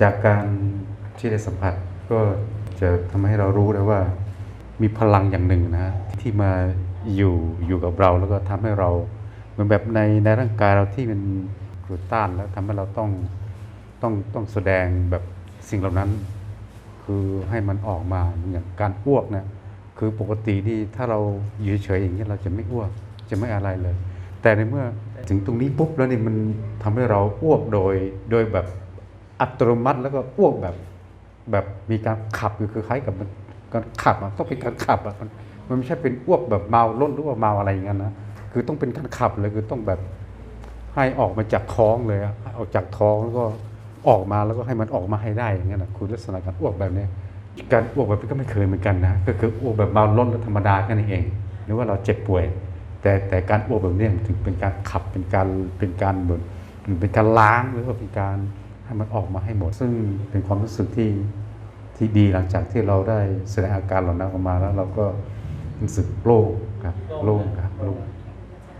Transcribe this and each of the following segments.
จากการที่ได้สัมผัสก็จะทำให้เรารู้ได้ว่ามีพลังอย่างหนึ่งนะที่มาอยู่อยู่กับเราแล้วก็ทำให้เราเหมือนแบบในในร่างกายเราที่มันกดต้านแล้วทำให้เราต้องต้องต้องแสดงแบบสิ่งเหล่านั้น คือให้มันออกมาอย่างการอ้วกนะคือปกติที่ถ้าเราอยู่เฉยอย่างนี้ยเราจะไม่อ้วกจะไม่อะไรเลย แต่ในเมื่อถึงตรงนี้ปุ๊บแล้วนี่มันทำให้เราอ้วกโดยโดยแบบ อัตโนมัติแล้วก็อ้วกแบบแบบมีการขับคือคือคล้ายกับมันการขับอะต้องเป็นการขับอะมันมันไม่ใช่เป็นอ้วกแบบเมาล้นหรือว่าเมาอะไรอย่างนั้นนะคือต้องเป็นการขับเลยคือต้องแบบให้ออกมาจากท้องเลยอะออกจากท้องแล้วก็ออกมาแล้วก็ให้มันออกมาให้ได้อย่างเงี้ยนะคือลักษณะการอ้วกแบบเนี้ยการอ้วกแบบนี้ก็ไม่เคยเหมือนกันนะก็คืออ้วกแบบเมาล้นและธรรมดาแค่นั้นเอง หรือว่าเราเจ็บป่วย แต่แต่การอ้วกแบบเนี้ยมันถึงเป็นการขับเป็นการเป็นการเหมือนเป็นการล้างหรือว่าเป็นการ ให้มันออกมาให้หมด ซึ่งเป็นความรู้สึกที่ที่ดีหลังจากที่เราได้แสดงอาการเหล่านั้นออกมาแล้ว เราก็รู้สึกโล่งครับโล่งครับโล่ง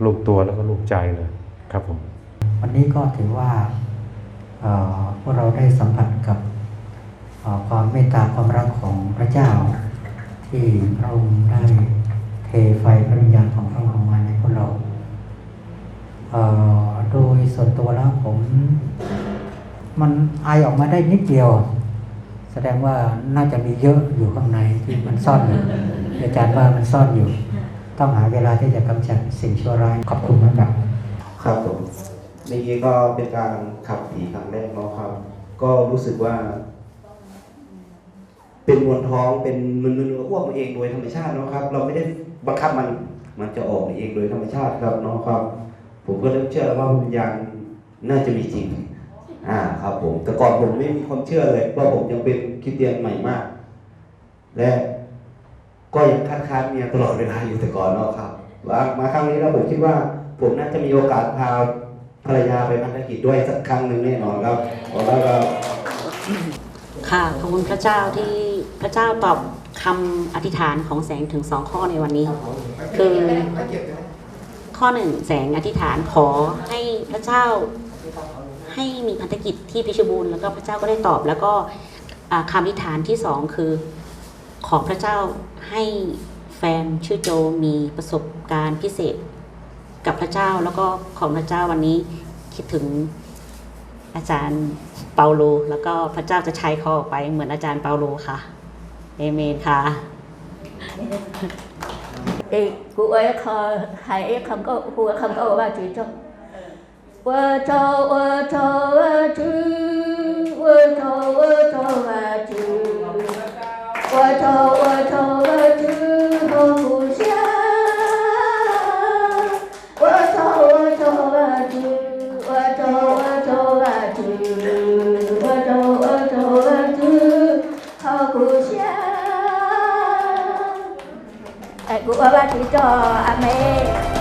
โล่งตัวแล้วก็โล่งใจเลยครับผมวันนี้ก็ถือว่าเอ่อพวกเราได้สัมผัสกับความเมตตาความรักของพระเจ้าที่พระองค์ได้เทไฟพระวิญญาณของพระองค์ลงมาในพวกเราเอ่อโดยส่วนตัวแล้วผม มันไอออกมาได้นิดเดียว แสดงว่าน่าจะมีเยอะอยู่ข้างในที่มันซ่อนอยู่อาจารย์ว่ามันซ่อนอยู่ ต้องหาเวลาที่จะกำจัดสิ่งชั่วร้ายขอบคุณมากครับครับผมนี่ก็เป็นการขับผีครั้งแรกเนาะครับ ก็รู้สึกว่า เป็นมวลท้องเป็นมันมันอ้วกมาเองโดยธรรมชาติเนาะครับ เราไม่ได้บังคับมันมันจะออกเองโดยธรรมชาติครับเนาะครับ ผมก็เริ่มเชื่อว่าวิญญาณน่าจะมีจริง อ่าครับผม แต่ก่อนผมไม่มีความเชื่อเลย เพราะผมยังเป็นคริสเตียนใหม่มาก และก็ยังคัดค้านเมียตลอดเวลาอยู่แต่ก่อนเนาะครับว่ามาครั้งนี้แล้วผมคิดว่า ผมน่าจะมีโอกาสพาภรรยาไปพันธกิจด้วยสักครั้งหนึ่งแน่นอนครับเพราะว่าก็ค่ะขอบคุณพระเจ้าที่พระเจ้าตอบคำอธิษฐานของแสงถึงสองข้อในวันนี้ คือข้อหนึ่งแสงอธิษฐานขอให้พระเจ้า ให้มีพันธกิจที่พิชรบูรณ์แล้วก็พระเจ้าก็ได้ตอบ แล้วก็คำอธิษฐานที่สองคือขอพระเจ้าให้แฟนชื่อโจมีประสบการณ์พิเศษกับพระเจ้าแล้วก็ของพระเจ้าวันนี้คิดถึงอาจารย์เปาโล แล้วก็พระเจ้าจะใช้เขาออกไปเหมือนอาจารย์เปาโลค่ะเอเมนค่ะ thì cụ ấy kho hãy không có cụ không có ba chữ cho 我走，我走啊，走。我走，我走啊，走。我走，我走啊，走。好故乡，我走，我走啊，走。我走，我走啊，走。我走，我走啊，走。好故乡，哎，我走啊，妹。